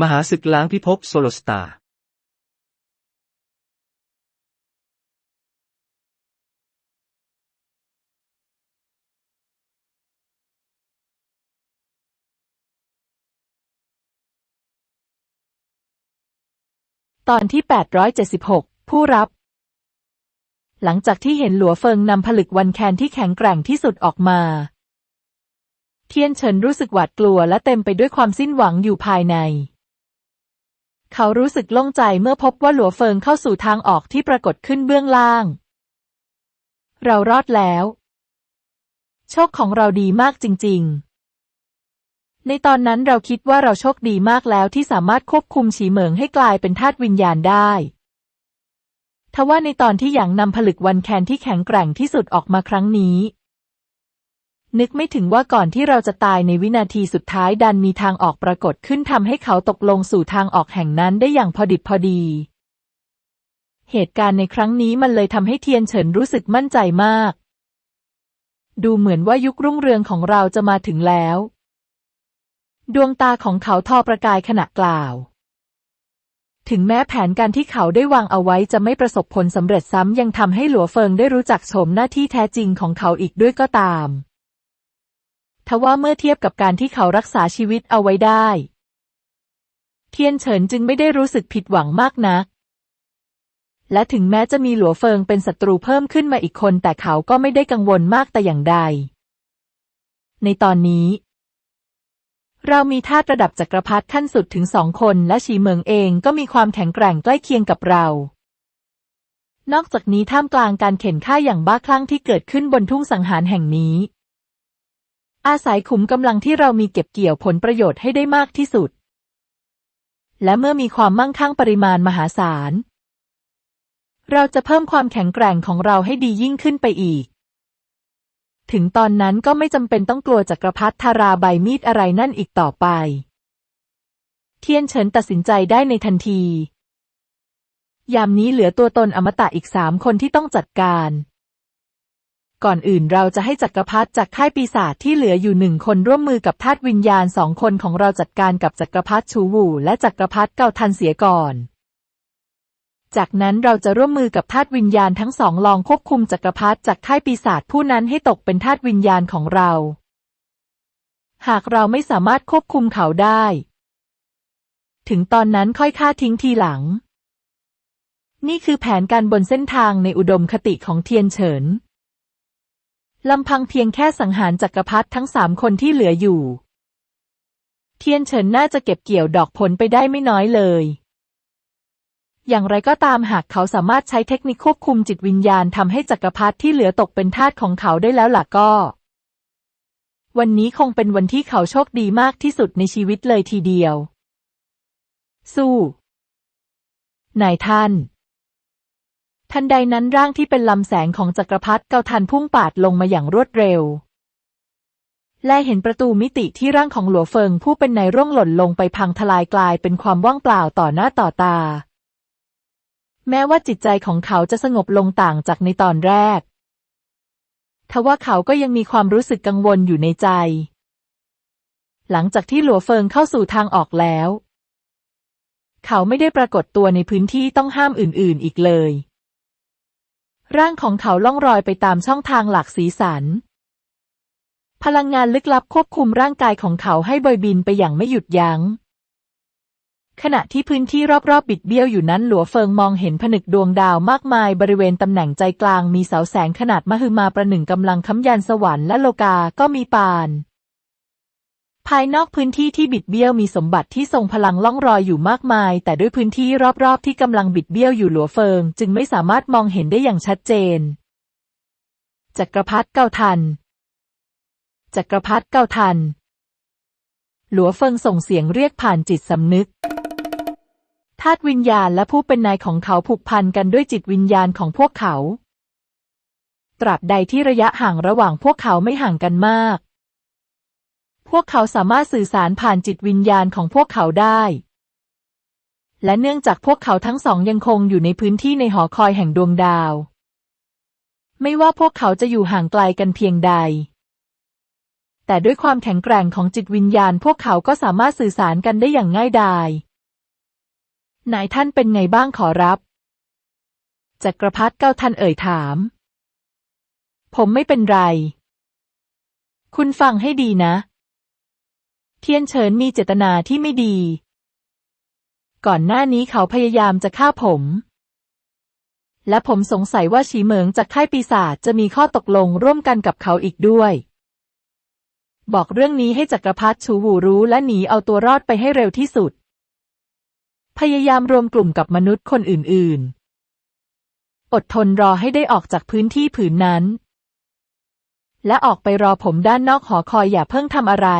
มหาศึกล้างพิภพโซโลสตาร์ตอนที่ 876 ผู้รับ หลังจากที่เห็นหลัวเฟิงนำผลึกวันแคนที่แข็งแกร่งที่สุดออกมา เทียนเฉินรู้สึกหวาดกลัวและเต็มไปด้วยความสิ้นหวังอยู่ภายใน เขารู้สึกโล่งใจเมื่อพบว่าหลัวเฟิงเข้าสู่ทางออกที่ปรากฏขึ้นเบื้องล่าง เรารอดแล้ว โชคของเราดีมากจริง ๆ ในตอนนั้นเราคิดว่าเราโชคดีมากแล้วที่สามารถควบคุมฉีเหมิงให้กลายเป็นธาตุวิญญาณได้ทว่าในตอนที่หยางนำผลึกวันแคนที่แข็งแกร่งที่สุดออกมาครั้งนี้ นึกไม่ถึงว่าก่อนที่เราจะตายในวินาทีสุดท้ายดันมีทางออกปรากฏขึ้นทำให้เขาตกลงสู่ทางออกแห่งนั้นได้อย่างพอดิบพอดี เหตุการณ์ในครั้งนี้มันเลยทำให้เทียนเฉินรู้สึกมั่นใจมาก ดูเหมือนว่ายุครุ่งเรืองของเราจะมาถึงแล้ว ดวงตาของเขาทอประกายขณะกล่าว ถึงแม้แผนการที่เขาได้วางเอาไว้จะไม่ประสบผลสำเร็จซ้ำยังทำให้หลัวเฟิงได้รู้จักโฉมหน้าที่แท้จริงของเขาอีกด้วยก็ตาม ทว่าเมื่อเทียบกับการที่เขารักษาชีวิตเอาไว้ได้ เทียนเฉินจึงไม่ได้รู้สึกผิดหวังมากนัก และถึงแม้จะมีหลัวเฟิงเป็นศัตรูเพิ่มขึ้นมาอีกคน แต่เขาก็ไม่ได้กังวลมากแต่อย่างใด ในตอนนี้ เรามีธาตุระดับจักรพรรดิขั้นสุดถึงสองคนและฉีเหมิงเองก็มีความแข็งแกร่งใกล้เคียงกับเรานอกจากนี้ท่ามกลางการเข็นฆ่าอย่างบ้าคลั่งที่เกิดขึ้นบนทุ่งสังหารแห่งนี้ อาศัยขุมกำลังที่เรามีเก็บเกี่ยวผลประโยชน์ให้ได้มากที่สุด และเมื่อมีความมั่งคั่งปริมาณมหาศาล เราจะเพิ่มความแข็งแกร่งของเราให้ดียิ่งขึ้นไปอีก ถึงตอนนั้นก็ไม่จำเป็นต้องกลัวจักรพรรดิธาราใบมีดอะไรนั่นอีกต่อไป เทียนเฉินตัดสินใจได้ในทันที ยามนี้เหลือตัวตนอมตะอีกสามคนที่ต้องจัดการ ก่อนอื่นเราจะให้จักรพรรดิจากค่ายปีศาจที่เหลืออยู่หนึ่งคนร่วมมือกับธาตุวิญญาณสองคนของเราจัดการกับจักรพรรดิชูวูและจักรพรรดิเกาทันเสียก่อน จากนั้นเราจะร่วมมือกับธาตุวิญญาณทั้งสองลองควบคุมจักรพรรดิจากค่ายปีศาจผู้นั้นให้ตกเป็นธาตุวิญญาณของเรา หากเราไม่สามารถควบคุมเขาได้ ถึงตอนนั้นค่อยฆ่าทิ้งทีหลัง นี่คือแผนการบนเส้นทางในอุดมคติของเทียนเฉิน ลำพังเพียงแค่สังหารจักรพรรดิทั้งสามคนที่เหลืออยู่ เทียนเฉินน่าจะเก็บเกี่ยวดอกผลไปได้ไม่น้อยเลย อย่างไรก็ตามหากเขาสามารถใช้เทคนิคควบคุมจิตวิญญาณทำให้จักรพรรดิที่เหลือตกเป็นทาสของเขาได้แล้วล่ะก็ วันนี้คงเป็นวันที่เขาโชคดีมากที่สุดในชีวิตเลยทีเดียว สู้นายท่าน ทันใดนั้นร่างที่เป็นลำแสงของจักรพรรดิเกาทันพุ่งปาดลงมาอย่างรวดเร็ว และเห็นประตูมิติที่ร่างของหลัวเฟิงผู้เป็นนายร่วงหล่นลงไปพังทลายกลายเป็นความว่างเปล่าต่อหน้าต่อตา แม้ว่าจิตใจของเขาจะสงบลงต่างจากในตอนแรก ทว่าเขาก็ยังมีความรู้สึกกังวลอยู่ในใจ หลังจากที่หลัวเฟิงเข้าสู่ทางออกแล้ว เขาไม่ได้ปรากฏตัวในพื้นที่ต้องห้ามอื่น ๆ อีกเลย ร่างของเขาล่องรอยไปตามช่องทางหลักสีสัน พลังงานลึกลับควบคุมร่างกายของเขาให้บอยบินไปอย่างไม่หยุดยัง้ง ขณะที่พื้นที่รอบๆ บิดเบี้ยวอยู่นั้นหลัวเฟิงมองเห็นผนึกดวงดาวมากมายบริเวณตำแหน่งใจกลางมีเสาแสงขนาดมหึมาประหนึ่งกำลังค้ำยันสวรรค์และโลกา ก็มีปาน ภายนอกพื้นที่ที่บิดเบี้ยวมีสมบัติที่ทรงพลังล่องรอยอยู่มากมาย แต่ด้วยพื้นที่รอบๆ ที่กำลังบิดเบี้ยวอยู่หลัวเฟิง จึงไม่สามารถมองเห็นได้อย่างชัดเจน จักรพรรดิเกาทัน จักรพรรดิเกาทัน หลัวเฟิงส่งเสียงเรียกผ่านจิตสำนึกธาตุวิญญาณและผู้เป็นนายของเขาผูกพันกันด้วยจิตวิญญาณของพวกเขา ตราบใดที่ระยะห่างระหว่างพวกเขาไม่ห่างกันมาก พวกเขาสามารถสื่อสารผ่านจิตวิญญาณของพวกเขาได้ และเนื่องจากพวกเขาทั้งสองยังคงอยู่ในพื้นที่ในหอคอยแห่งดวงดาว ไม่ว่าพวกเขาจะอยู่ห่างไกลกันเพียงใด แต่ด้วยความแข็งแกร่งของจิตวิญญาณ พวกเขาก็สามารถสื่อสารกันได้อย่างง่ายดายนายท่านเป็นไงบ้างขอรับ จักรพรรดิเก้าท่านเอ่ยถาม ผมไม่เป็นไร คุณฟังให้ดีนะ เทียนเฉินมีเจตนาที่ไม่ดี ก่อนหน้านี้เขาพยายามจะฆ่าผม และผมสงสัยว่าฉีเหมิงจากค่ายปีศาจจะมีข้อตกลงร่วมกันกับเขาอีกด้วย บอกเรื่องนี้ให้จักรพรรดิชูหูรู้และหนีเอาตัวรอดไปให้เร็วที่สุด พยายามรวมกลุ่มกับมนุษย์คนอื่น ๆ อดทนรอให้ได้ออกจากพื้นที่ผืนนั้น และออกไปรอผมด้านนอกหอคอยอย่าเพิ่งทำอะไร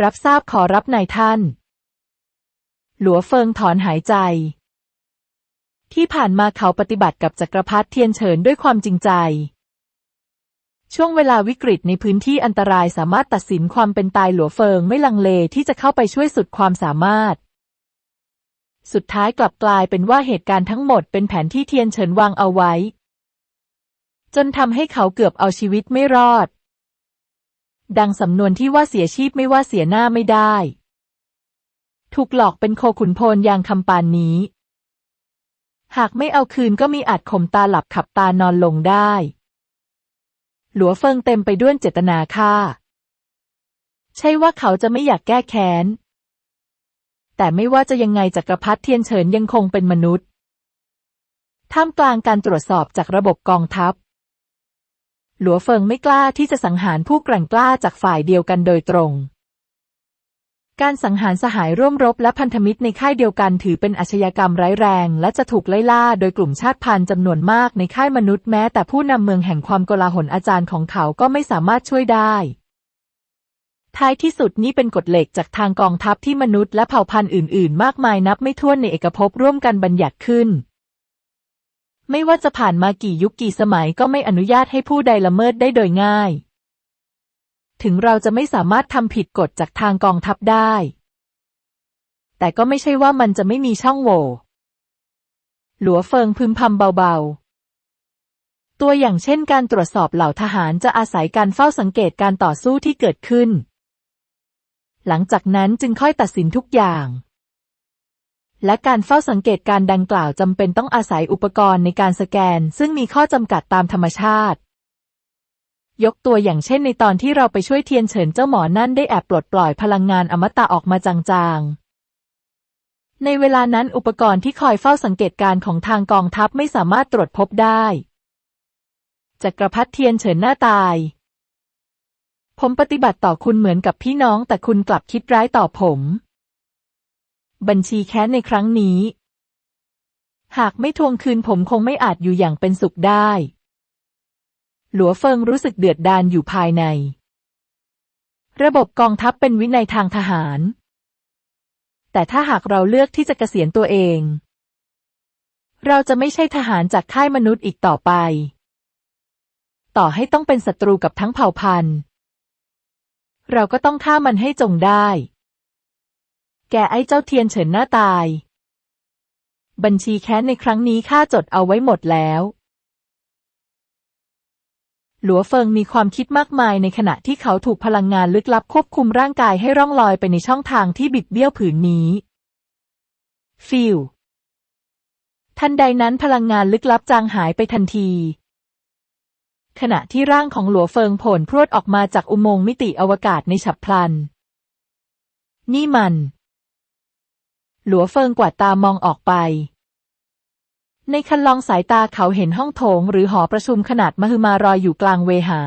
รับทราบขอรับนายท่าน หลัวเฟิงถอนหายใจ ที่ผ่านมาเขาปฏิบัติกับจักรพรรดิเทียนเฉินด้วยความจริงใจ ช่วงเวลาวิกฤตในพื้นที่อันตรายสามารถตัดสินความเป็นตายหลัวเฟิงไม่ลังเลที่จะเข้าไปช่วยสุดความสามารถ สุดท้ายกลับกลายเป็นว่าเหตุการณ์ทั้งหมดเป็นแผนที่เทียนเฉินวางเอาไว้ จนทำให้เขาเกือบเอาชีวิตไม่รอด ดังสำนวนที่ว่าเสียชีพไม่ว่าเสียหน้าไม่ได้ ถูกหลอกเป็นโคขุนพลอย่างคำปานนี้ หากไม่เอาคืนก็มีอาจข่มตาหลับขับตานอนลงได้ หลัวเฟิงเต็มไปด้วยเจตนาฆ่า ใช่ว่าเขาจะไม่อยากแก้แค้น แต่ไม่ว่าจะยังไงจักรพรรดิเทียนเฉินยังคงเป็นมนุษย์ ท่ามกลางการตรวจสอบจากระบบกองทัพ หลัวเฟิงไม่กล้าที่จะสังหารผู้แกร่งกล้าจากฝ่ายเดียวกันโดยตรง การสังหารสหายร่วมรบและพันธมิตรในค่ายเดียวกันถือเป็นอาชญากรรมร้ายแรง และจะถูกไล่ล่าโดยกลุ่มชาติพันธุ์จำนวนมากในค่ายมนุษย์แม้แต่ผู้นำเมืองแห่งความโกลาหลอาจารย์ของเขาก็ไม่สามารถช่วยได้ท้ายที่สุดนี่เป็นกฎเหล็กจากทางกองทัพที่มนุษย์และเผ่าพันธุ์อื่น ๆ มากมายนับไม่ถ้วนในเอกภพร่วมกันบัญญัติขึ้น ไม่ว่าจะผ่านมากี่ยุคกี่สมัยก็ไม่อนุญาตให้ผู้ใดละเมิดได้โดยง่าย ถึงเราจะไม่สามารถทำผิดกฎจากทางกองทัพได้ แต่ก็ไม่ใช่ว่ามันจะไม่มีช่องโหว่หลัวเฟิงพึมพำเบาๆ ตัวอย่างเช่นการตรวจสอบเหล่าทหารจะอาศัยการเฝ้าสังเกตการต่อสู้ที่เกิดขึ้น หลังจากนั้นจึงค่อยตัดสินทุกอย่าง และการเฝ้าสังเกตการดังกล่าวจำเป็นต้องอาศัยอุปกรณ์ในการสแกน ซึ่งมีข้อจำกัดตามธรรมชาติ ยกตัวอย่างเช่นในตอนที่เราไปช่วยเทียนเฉินเจ้าหมอนั่นได้แอบปลดปล่อยพลังงานอมตะออกมาจางๆ ในเวลานั้นอุปกรณ์ที่คอยเฝ้าสังเกตการของทางกองทัพไม่สามารถตรวจพบได้จักรพรรดิเทียนเฉินหน้าตาย ผมปฏิบัติต่อคุณเหมือนกับพี่น้องแต่คุณกลับคิดร้ายต่อผม บัญชีแค้นในครั้งนี้ หากไม่ทวงคืนผมคงไม่อาจอยู่อย่างเป็นสุขได้ หลัวเฟิงรู้สึกเดือดดาลอยู่ภายใน ระบบกองทัพเป็นวินัยทางทหาร แต่ถ้าหากเราเลือกที่จะเกษียณตัวเอง เราจะไม่ใช่ทหารจากค่ายมนุษย์อีกต่อไป ต่อให้ต้องเป็นศัตรูกับทั้งเผ่าพันธุ์ เราก็ต้องฆ่ามันให้จงได้ แกไอ้เจ้าเทียนเฉินหน้าตาย บัญชีแค้นในครั้งนี้ข้าจดเอาไว้หมดแล้ว หลัวเฟิงมีความคิดมากมายในขณะที่เขาถูกพลังงานลึกลับควบคุมร่างกายให้ร่องลอยไปในช่องทางที่บิดเบี้ยวผืนนี้ ฟิลทันใดนั้นพลังงานลึกลับจางหายไปทันที ขณะที่ร่างของหลัวเฟิงโผล่พรวดออกมาจากอุโมงค์มิติอวกาศในฉับพลัน นี่มัน หลัวเฟิงกวาดตามองออกไป ในคันลองสายตาเขาเห็นห้องโถงหรือหอประชุมขนาดมหึมารอยอยู่กลางเวหา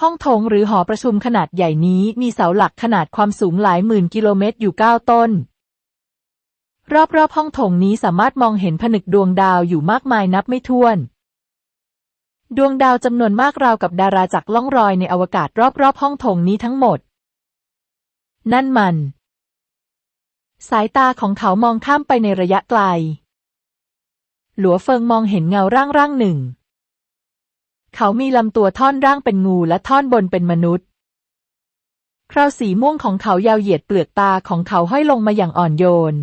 ห้องโถงหรือหอประชุมขนาดใหญ่นี้มีเสาหลักขนาดความสูงหลายหมื่นกิโลเมตรอยู่เก้าต้น รอบๆห้องโถงนี้สามารถมองเห็นผนึกดวงดาวอยู่มากมายนับไม่ถ้วนดวงดาวจำนวนมากราวกับดาราจากล่องรอยในอวกาศรอบๆห้องโถงนี้ทั้งหมด นั่นมัน สายตาของเขามองข้ามไปในระยะไกล หลัวเฟิงมองเห็นเงาร่างร่างหนึ่ง เขามีลำตัวท่อนร่างเป็นงูและท่อนบนเป็นมนุษย์ คราวสีม่วงของเขายาวเหยียดเปลือกตาของเขาห้อยลงมาอย่างอ่อนโยน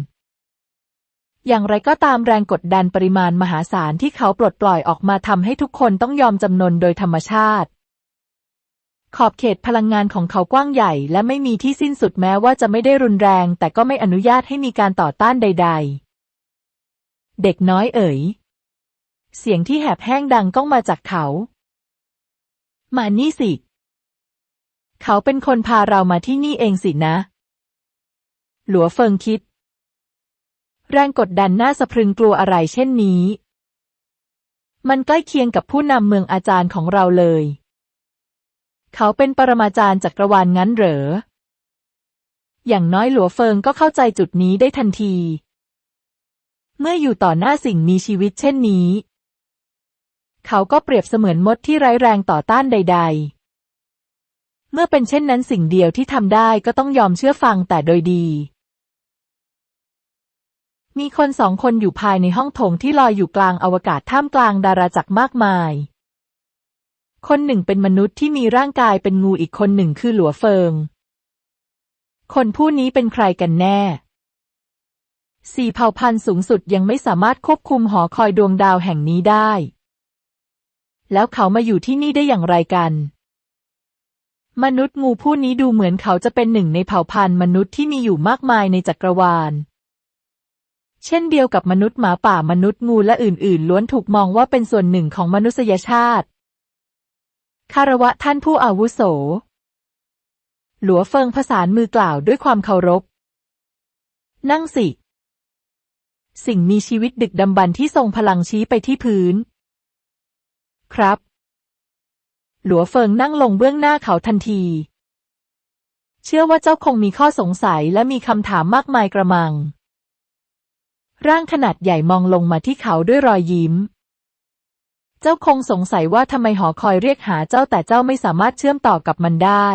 อย่างไรก็ตามแรงกดดันปริมาณมหาศาลที่เขาปลดปล่อยออกมาทำให้ทุกคนต้องยอมจำนนโดยธรรมชาติ ขอบเขตพลังงานของเขากว้างใหญ่ และไม่มีที่สิ้นสุดแม้ว่าจะไม่ได้รุนแรง แต่ก็ไม่อนุญาตให้มีการต่อต้านใด ๆ เด็กน้อยเอ๋ย เสียงที่แหบแห้งดังก้องมาจากเขา มานี่สิ เขาเป็นคนพาเรามาที่นี่เองสินะ หลัวเฟิงคิด แรงกดดันน่าสะพรึงกลัวอะไรเช่นนี้ มันใกล้เคียงกับผู้นำเมืองอาจารย์ของเราเลย เขาเป็นปรมาจารย์จักรวาลงั้นเหรอ อย่างน้อยหลัวเฟิงก็เข้าใจจุดนี้ได้ทันที เมื่ออยู่ต่อหน้าสิ่งมีชีวิตเช่นนี้ เขาก็เปรียบเสมือนมดที่ไร้แรงต่อต้านใด ๆ เมื่อเป็นเช่นนั้นสิ่งเดียวที่ทำได้ก็ต้องยอมเชื่อฟังแต่โดยดีมีคนสองคนอยู่ภายในห้องโถงที่ลอยอยู่กลางอวกาศท่ามกลางดาราจักรมากมาย คนหนึ่งเป็นมนุษย์ที่มีร่างกายเป็นงูอีกคนหนึ่งคือหลัวเฟิง คนผู้นี้เป็นใครกันแน่ สี่เผ่าพันธุ์สูงสุดยังไม่สามารถควบคุมหอคอยดวงดาวแห่งนี้ได้ แล้วเขามาอยู่ที่นี่ได้อย่างไรกัน มนุษย์งูผู้นี้ดูเหมือนเขาจะเป็นหนึ่งในเผ่าพันธุ์มนุษย์ที่มีอยู่มากมายในจักรวาลเช่นเดียวกับมนุษย์หมาป่ามนุษย์งูและอื่นๆ ล้วนถูกมองว่าเป็นส่วนหนึ่งของมนุษยชาติ คารวะท่านผู้อาวุโส หลัวเฟิงผสานมือกล่าวด้วยความเคารพ นั่งสิ สิ่งมีชีวิตดึกดำบรรพ์ที่ทรงพลังชี้ไปที่พื้น ครับ หลัวเฟิงนั่งลงเบื้องหน้าเขาทันที เชื่อว่าเจ้าคงมีข้อสงสัยและมีคำถามมากมายกระมัง ร่างขนาดใหญ่มองลงมาที่เขาด้วยรอยยิ้ม เจ้าคงสงสัยว่าทำไมหอคอยเรียกหาเจ้าแต่เจ้าไม่สามารถเชื่อมต่อกับมันได้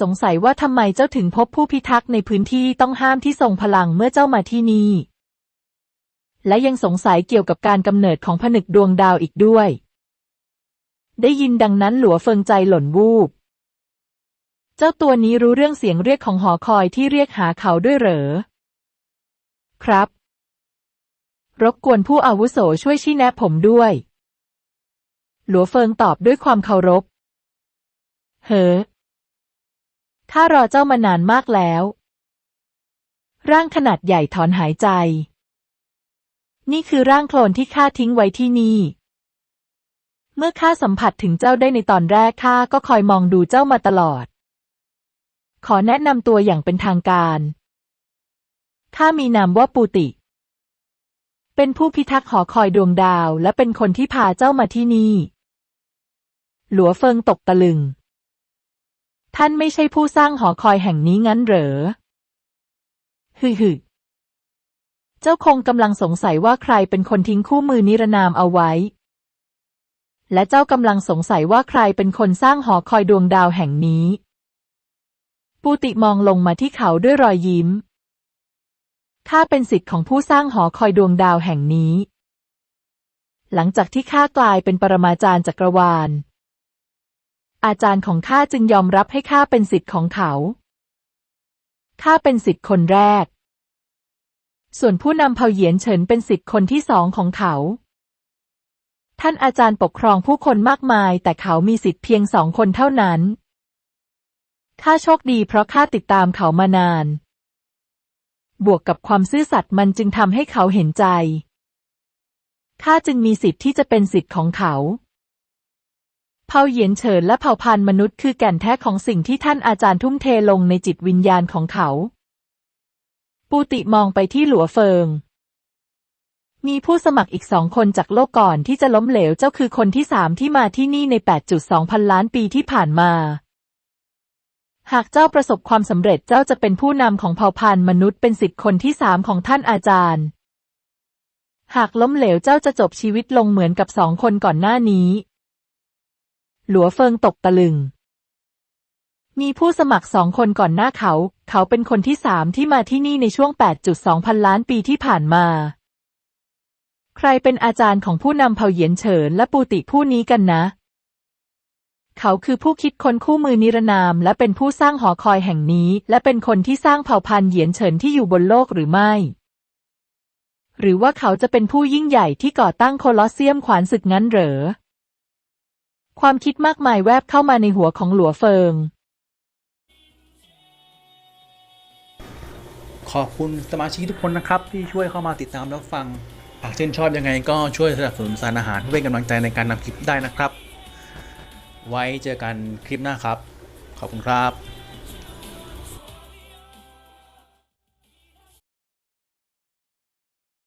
สงสัยว่าทำไมเจ้าถึงพบผู้พิทักษ์ในพื้นที่ต้องห้ามที่ทรงพลังเมื่อเจ้ามาที่นี่ และยังสงสัยเกี่ยวกับการกำเนิดของผนึกดวงดาวอีกด้วย ได้ยินดังนั้นหลัวเฟิงใจหล่นวูบ เจ้าตัวนี้รู้เรื่องเสียงเรียกของหอคอยที่เรียกหาเขาด้วยเหรอ ครับ รบกวนผู้อาวุโสช่วยชี้แนะผมด้วย หลัวเฟิงตอบด้วยความเคารพ เฮ้อข้ารอเจ้ามานานมากแล้ว ร่างขนาดใหญ่ถอนหายใจ นี่คือร่างโคลนที่ข้าทิ้งไว้ที่นี่ เมื่อข้าสัมผัสถึงเจ้าได้ในตอนแรกข้าก็คอยมองดูเจ้ามาตลอด ขอแนะนำตัวอย่างเป็นทางการ ข้ามีนามว่าปูติ เป็นผู้พิทักษ์หอคอยดวงดาว และเป็นคนที่พาเจ้ามาที่นี่ หลัวเฟิงตกตะลึง ท่านไม่ใช่ผู้สร้างหอคอยแห่งนี้งั้นเหรอ ฮึฮึเจ้าคงกำลังสงสัยว่าใครเป็นคนทิ้งคู่มือนิรนามเอาไว้ และเจ้ากำลังสงสัยว่าใครเป็นคนสร้างหอคอยดวงดาวแห่งนี้ ปูติมองลงมาที่เขาด้วยรอยยิ้ม ข้าเป็นสิทธิ์ของผู้สร้างหอคอยดวงดาวแห่งนี้ หลังจากที่ข้ากลายเป็นปรมาจารย์จักรวาล อาจารย์ของข้าจึงยอมรับให้ข้าเป็นสิทธิ์ของเขา ข้าเป็นสิทธิ์คนแรก ส่วนผู้นำเผ่าเหยียนเฉินเป็นสิทธิ์คนที่สองของเขา ท่านอาจารย์ปกครองผู้คนมากมาย แต่เขามีสิทธิ์เพียงสองคนเท่านั้น ข้าโชคดีเพราะข้าติดตามเขามานาน บวกกับความซื่อสัตย์มันจึงทำให้เขาเห็นใจ ข้าจึงมีสิทธิ์ที่จะเป็นสิทธิ์ของเขา เผ่าเหยียนเฉินและเผ่าพันธุ์มนุษย์คือแก่นแท้ของสิ่งที่ท่านอาจารย์ทุ่มเทลงในจิตวิญญาณของเขา ปูติมองไปที่หลัวเฟิง มีผู้สมัครอีกสองคนจากโลกก่อนที่จะล้มเหลวเจ้าคือคนที่สามที่มาที่นี่ใน 8.2 พันล้านปีที่ผ่านมา หากเจ้าประสบความสำเร็จเจ้าจะเป็นผู้นำของเผ่าพันธุ์มนุษย์เป็นสิทธิ์คนที่สามของท่านอาจารย์ หากล้มเหลวเจ้าจะจบชีวิตลงเหมือนกับสองคนก่อนหน้านี้ หลัวเฟิงตกตะลึง มีผู้สมัครสองคนก่อนหน้าเขา เขาเป็นคนที่สามที่มาที่นี่ในช่วง 8.2 พันล้านปีที่ผ่านมา ใครเป็นอาจารย์ของผู้นำเผ่าเหยียนเฉินและปูติผู้นี้กันนะ เขาคือผู้คิดค้นคู่มือนิรนาม และเป็นผู้สร้างหอคอยแห่งนี้ และเป็นคนที่สร้างเผ่าพันธุ์เหยียนเฉินที่อยู่บนโลกหรือไม่ หรือว่าเขาจะเป็นผู้ยิ่งใหญ่ที่ก่อตั้งโคลอสเซียมขวานศึกงั้นเหรอ ความคิดมากมายแวบเข้ามาในหัวของหลัวเฟิง ขอบคุณสมาชิกทุกคนนะครับที่ช่วยเข้ามาติดตามรับฟังหากชื่นชอบยังไงก็ช่วยสนับสนุนสารอาหารเพื่อเป็นกำลังใจในการนำคลิปได้นะครับ ไว้เจอกันคลิปหน้าครับ ขอบคุณครับ